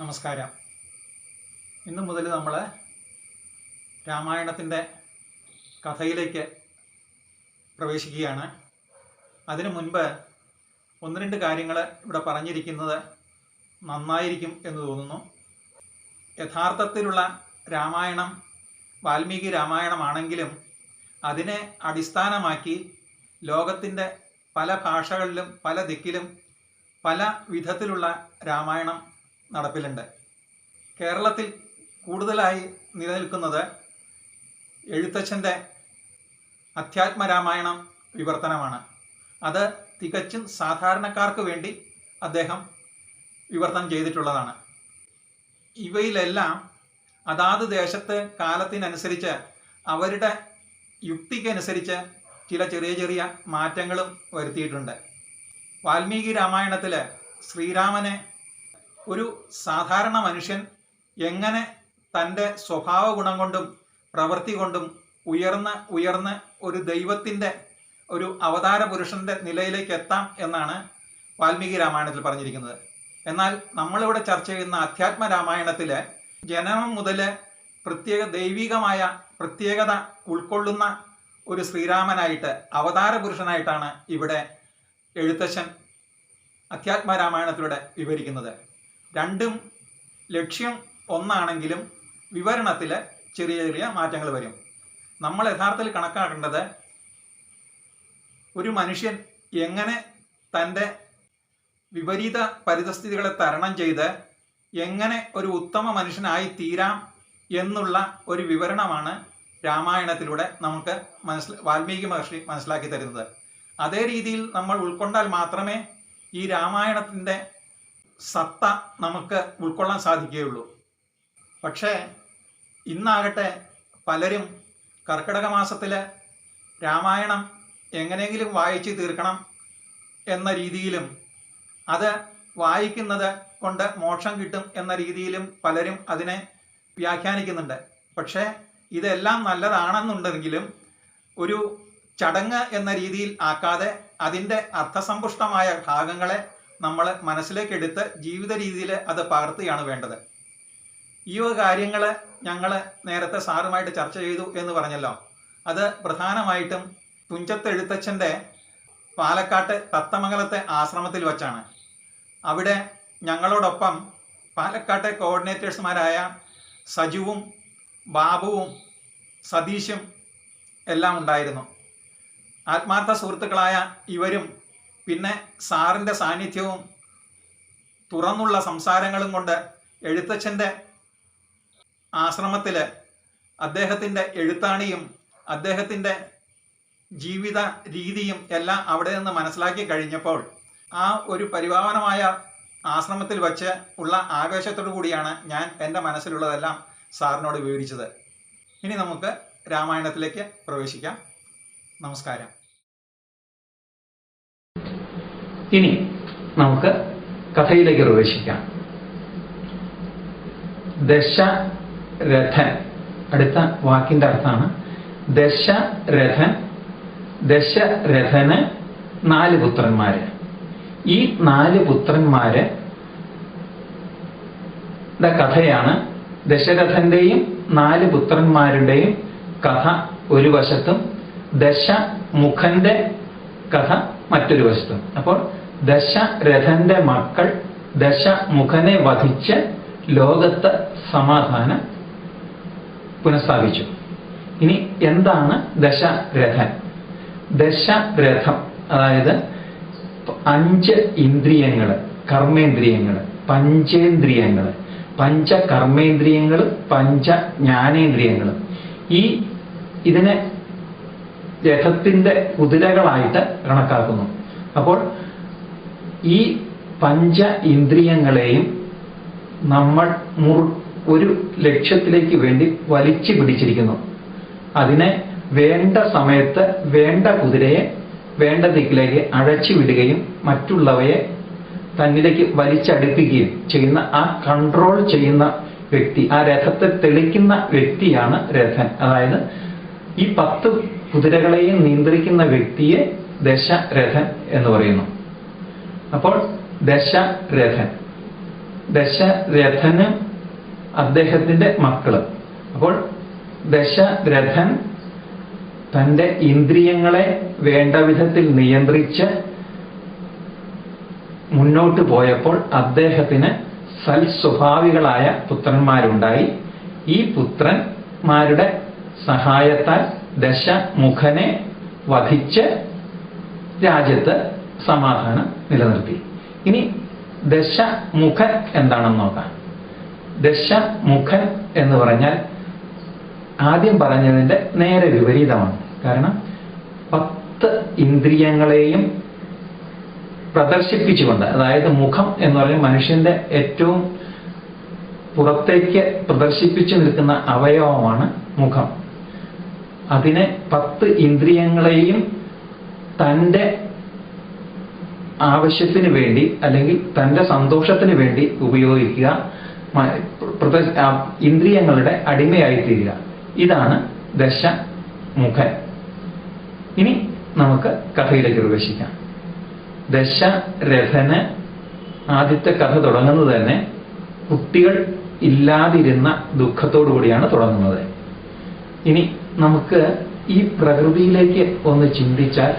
നമസ്കാരം. ഇന്ന് മുതൽ നമ്മൾ രാമായണത്തിന്റെ കഥയിലേക്ക് പ്രവേശിക്കുകയാണ്. അതിനു മുൻപ് ഒന്ന് രണ്ട് കാര്യങ്ങൾ ഇവിടെ പറഞ്ഞിരിക്കുന്നത് നന്നായിരിക്കും എന്ന് തോന്നുന്നു. യഥാർത്ഥത്തിലുള്ള രാമായണം വാൽമീകി രാമായണമാണെങ്കിലും അതിനെ അടിസ്ഥാനമാക്കി ലോകത്തിന്റെ പല ഭാഷകളിലും പല ദിക്കിലും പല വിധത്തിലുള്ള രാമായണം നടപ്പിലുണ്ട്. കേരളത്തിൽ കൂടുതലായി നിലനിൽക്കുന്നത് എഴുത്തച്ഛന്റെ അധ്യാത്മരാമായണം വിവർത്തനമാണ്. അത് തികച്ചും സാധാരണക്കാർക്ക് വേണ്ടി അദ്ദേഹം വിവർത്തനം ചെയ്തിട്ടുള്ളതാണ്. ഇവയിലെല്ലാം അതാത് ദേശത്ത് കാലത്തിനനുസരിച്ച് അവരുടെ യുക്തിക്കനുസരിച്ച് ചില ചെറിയ ചെറിയ മാറ്റങ്ങളും വരുത്തിയിട്ടുണ്ട്. വാൽമീകി രാമായണത്തിൽ ശ്രീരാമനെ ഒരു സാധാരണ മനുഷ്യൻ എങ്ങനെ തന്റെ സ്വഭാവ ഗുണം കൊണ്ടും പ്രവൃത്തി കൊണ്ടും ഉയർന്ന ഉയർന്ന് ഒരു ദൈവത്തിന്റെ ഒരു അവതാര പുരുഷന്റെ നിലയിലേക്ക് എത്താം എന്നാണ് വാൽമീകി രാമായണത്തിൽ പറഞ്ഞിരിക്കുന്നത്. എന്നാൽ നമ്മളിവിടെ ചർച്ച ചെയ്യുന്ന അധ്യാത്മ രാമായണത്തിലെ ജനനം മുതൽ പ്രത്യേക ദൈവികമായ പ്രത്യേകത ഉൾക്കൊള്ളുന്ന ഒരു ശ്രീരാമനായിട്ട് അവതാര പുരുഷനായിട്ടാണ് ഇവിടെ എഴുത്തച്ഛൻ അധ്യാത്മ രാമായണത്തിലൂടെ വിവരിക്കുന്നത്. രണ്ടും ലക്ഷ്യം ഒന്നാണെങ്കിലും വിവരണത്തിൽ ചെറിയ ചെറിയ മാറ്റങ്ങൾ വരും. നമ്മൾ യഥാർത്ഥത്തിൽ കണക്കാക്കേണ്ടത് ഒരു മനുഷ്യൻ എങ്ങനെ തന്റെ വിപരീത പരിതസ്ഥിതികളെ തരണം ചെയ്ത് എങ്ങനെ ഒരു ഉത്തമ മനുഷ്യനായി തീരാം എന്നുള്ള ഒരു വിവരണമാണ് രാമായണത്തിലൂടെ നമുക്ക് മനസ്സിൽ വാൽമീകി മഹർഷി മനസ്സിലാക്കി തരുന്നത്. അതേ രീതിയിൽ നമ്മൾ ഉൾക്കൊണ്ടാൽ മാത്രമേ ഈ രാമായണത്തിന്റെ സത്ത നമുക്ക് ഉൾക്കൊള്ളാൻ സാധിക്കുകയുള്ളൂ. പക്ഷേ ഇന്നാകട്ടെ പലരും കർക്കിടക മാസത്തിൽ രാമായണം എങ്ങനെയെങ്കിലും വായിച്ച് തീർക്കണം എന്ന രീതിയിലും അത് വായിക്കുന്നത് കൊണ്ട് മോക്ഷം കിട്ടും എന്ന രീതിയിലും പലരും അതിനെ വ്യാഖ്യാനിക്കുന്നുണ്ട്. പക്ഷേ ഇതെല്ലാം നല്ലതാണെന്നുണ്ടെങ്കിലും ഒരു ചടങ്ങ് എന്ന രീതിയിൽ ആക്കാതെ അതിന്റെ അർത്ഥസമ്പുഷ്ടമായ ഭാഗങ്ങളെ നമ്മൾ മനസ്സിലേക്ക് എടുത്ത് ജീവിത രീതിയിൽ അത് പകർത്തുകയാണ് വേണ്ടത്. ഈ വക കാര്യങ്ങൾ ഞങ്ങൾ നേരത്തെ സാറുമായിട്ട് ചർച്ച ചെയ്തു എന്ന് പറഞ്ഞല്ലോ. അത് പ്രധാനമായിട്ടും തുഞ്ചത്തെഴുത്തച്ഛന്റെ പാലക്കാട്ട് തത്തമംഗലത്തെ ആശ്രമത്തിൽ വച്ചാണ്. അവിടെ ഞങ്ങളോടൊപ്പം പാലക്കാട്ടെ കോർഡിനേറ്റേഴ്സുമാരായ സജുവും ബാബുവും സതീഷും എല്ലാം ഉണ്ടായിരുന്നു. ആത്മാർത്ഥ സുഹൃത്തുക്കളായ ഇവരും പിന്നെ സാറിന്റെ സാന്നിധ്യവും തുറന്നുള്ള സംസാരങ്ങളും കൊണ്ട് എഴുത്തച്ഛന്റെ ആശ്രമത്തിൽ അദ്ദേഹത്തിന്റെ എഴുത്താണിയും അദ്ദേഹത്തിന്റെ ജീവിത രീതിയും എല്ലാം അവിടെ നിന്ന് മനസ്സിലാക്കി കഴിഞ്ഞപ്പോൾ ആ ഒരു പരിഭാവനമായ ആശ്രമത്തിൽ വച്ച് ഉള്ള ആവേശത്തോടു കൂടിയാണ് ഞാൻ എന്റെ മനസ്സിലുള്ളതെല്ലാം സാറിനോട് വിവരിച്ചത്. ഇനി നമുക്ക് രാമായണത്തിലേക്ക് പ്രവേശിക്കാം. നമസ്കാരം. ഇനി നമുക്ക് കഥയിലേക്ക് പ്രവേശിക്കാം. ദശരഥൻ അടുത്ത വാക്കിന്റെ അർത്ഥമാണ് ദശരഥൻ ദശരഥന് നാല് പുത്രന്മാര്. ഈ നാല് പുത്രന്മാര് കഥയാണ് ദശരഥന്റെയും നാല് പുത്രന്മാരുടെയും കഥ ഒരു വശത്തും ദശമുഖന്റെ കഥ മറ്റൊരു വസ്തു. അപ്പോൾ ദശരഥന്റെ മക്കൾ ദശമുഖനെ വധിച്ച് ലോകത്ത് സമാധാനം പുനഃസ്ഥാപിച്ചു. ഇനി എന്താണ് ദശരഥൻ? ദശരഥം അതായത് അഞ്ച് ഇന്ദ്രിയങ്ങൾ കർമ്മേന്ദ്രിയങ്ങൾ പഞ്ചേന്ദ്രിയങ്ങൾ പഞ്ചകർമ്മേന്ദ്രിയങ്ങൾ പഞ്ച ജ്ഞാനേന്ദ്രിയങ്ങൾ ഈ ഇതിനെ രഥത്തിന്റെ കുതിരകളായിട്ട് കണക്കാക്കുന്നു. അപ്പോൾ ഈ പഞ്ച ഇന്ദ്രിയങ്ങളെയും നമ്മൾ മുർ ഒരു ലക്ഷ്യത്തിലേക്ക് വേണ്ടി വലിച്ചു പിടിച്ചിരിക്കുന്നു. അതിനെ വേണ്ട സമയത്ത് വേണ്ട കുതിരയെ വേണ്ട ദിക്കിലേക്ക് അഴച്ചു വിടുകയും മറ്റുള്ളവയെ തന്നിലേക്ക് വലിച്ചടുപ്പിക്കുകയും ചെയ്യുന്ന ആ കൺട്രോൾ ചെയ്യുന്ന വ്യക്തി ആ രഥത്തെ തെളിക്കുന്ന വ്യക്തിയാണ് രഥൻ. അതായത് ഈ പത്ത് കുതിരകളെയും നിയന്ത്രിക്കുന്ന വ്യക്തിയെ ദശരഥൻ എന്ന് പറയുന്നു. അപ്പോൾ ദശരഥൻ. ദശരഥന് അദ്ദേഹത്തിന്റെ മക്കൾ. അപ്പോൾ ദശരഥൻ തന്റെ ഇന്ദ്രിയങ്ങളെ വേണ്ട വിധത്തിൽ നിയന്ത്രിച്ച് മുന്നോട്ട് പോയപ്പോൾ അദ്ദേഹത്തിന് സൽസ്വഭാവികളായ പുത്രന്മാരുണ്ടായി. ഈ പുത്രന്മാരുടെ സഹായത്താൽ ദശമുഖനെ വധിച്ച് രാജ്യത്ത് സമാധാനം നിലനിർത്തി. ഇനി ദശമുഖൻ എന്താണെന്ന് നോക്കാം. ദശമുഖൻ എന്ന് പറഞ്ഞാൽ ആദ്യം പറഞ്ഞതിന്റെ നേരെ വിപരീതമാണ്. കാരണം പത്ത് ഇന്ദ്രിയങ്ങളെയും പ്രദർശിപ്പിച്ചുകൊണ്ട് അതായത് മുഖം എന്ന് പറഞ്ഞാൽ മനുഷ്യന്റെ ഏറ്റവും പുറത്തേക്ക് പ്രദർശിപ്പിച്ചു നിൽക്കുന്ന അവയവമാണ് മുഖം. അതിനെ പത്ത് ഇന്ദ്രിയങ്ങളെയും തന്റെ ആവശ്യത്തിന് വേണ്ടി അല്ലെങ്കിൽ തന്റെ സന്തോഷത്തിന് വേണ്ടി ഉപയോഗിക്കുക ഇന്ദ്രിയങ്ങളുടെ അടിമയായി തീരുക ഇതാണ് ദശമുഖൻ. ഇനി നമുക്ക് കഥയിലേക്ക് പ്രവേശിക്കാം. ദശരഥന് ആദ്യത്തെ കഥ തുടങ്ങുന്നത് തന്നെ കുട്ടികൾ ഇല്ലാതിരുന്ന ദുഃഖത്തോടു കൂടിയാണ് തുടങ്ങുന്നത്. ഇനി നമുക്ക് ഈ പ്രകൃതിയിലേക്ക് ഒന്ന് ചിന്തിച്ചാൽ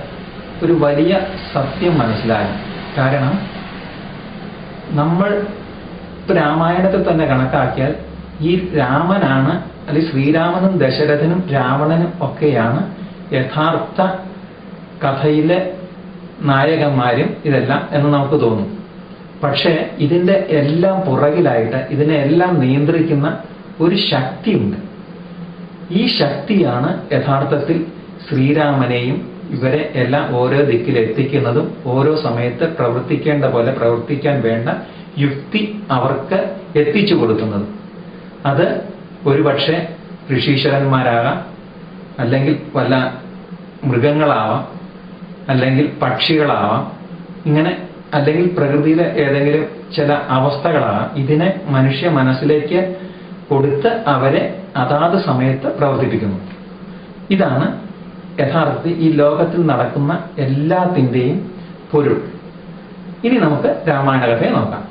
ഒരു വലിയ സത്യം മനസ്സിലാകും. കാരണം നമ്മൾ രാമായണത്തിൽ തന്നെ കണക്കാക്കിയാൽ ഈ രാമനാണ് അല്ലെങ്കിൽ ശ്രീരാമനും ദശരഥനും രാവണനും ഒക്കെയാണ് യഥാർത്ഥ കഥയിലെ നായകന്മാരും ഇതെല്ലാം എന്ന് നമുക്ക് തോന്നും. പക്ഷേ ഇതിന്റെ എല്ലാം പുറകിലായിട്ട് ഇതിനെ എല്ലാം നിയന്ത്രിക്കുന്ന ഒരു ശക്തിയുണ്ട്. ഈ ശക്തിയാണ് യഥാർത്ഥത്തിൽ ശ്രീരാമനെയും ഇവരെ എല്ലാം ഓരോ ദിക്കിൽ എത്തിക്കുന്നതും ഓരോ സമയത്ത് പ്രവർത്തിക്കേണ്ട പോലെ പ്രവർത്തിക്കാൻ വേണ്ട യുക്തി അവർക്ക് എത്തിച്ചു കൊടുക്കുന്നത്. അത് ഒരുപക്ഷെ ഋഷീശ്വരന്മാരാകാം അല്ലെങ്കിൽ വല്ല മൃഗങ്ങളാവാം അല്ലെങ്കിൽ പക്ഷികളാവാം ഇങ്ങനെ അല്ലെങ്കിൽ പ്രകൃതിയിലെ ഏതെങ്കിലും ചില അവസ്ഥകളാവാം. ഇതിനെ മനുഷ്യ മനസ്സിലേക്ക് കൊടുത്ത് അവരെ അതാത് സമയത്ത് പ്രവർത്തിപ്പിക്കുന്നു. ഇതാണ് യഥാർത്ഥത്തിൽ ഈ ലോകത്തിൽ നടക്കുന്ന എല്ലാത്തിന്റെയും പൊരുൾ. ഇനി നമുക്ക് രാമായണ കഥയെ നോക്കാം.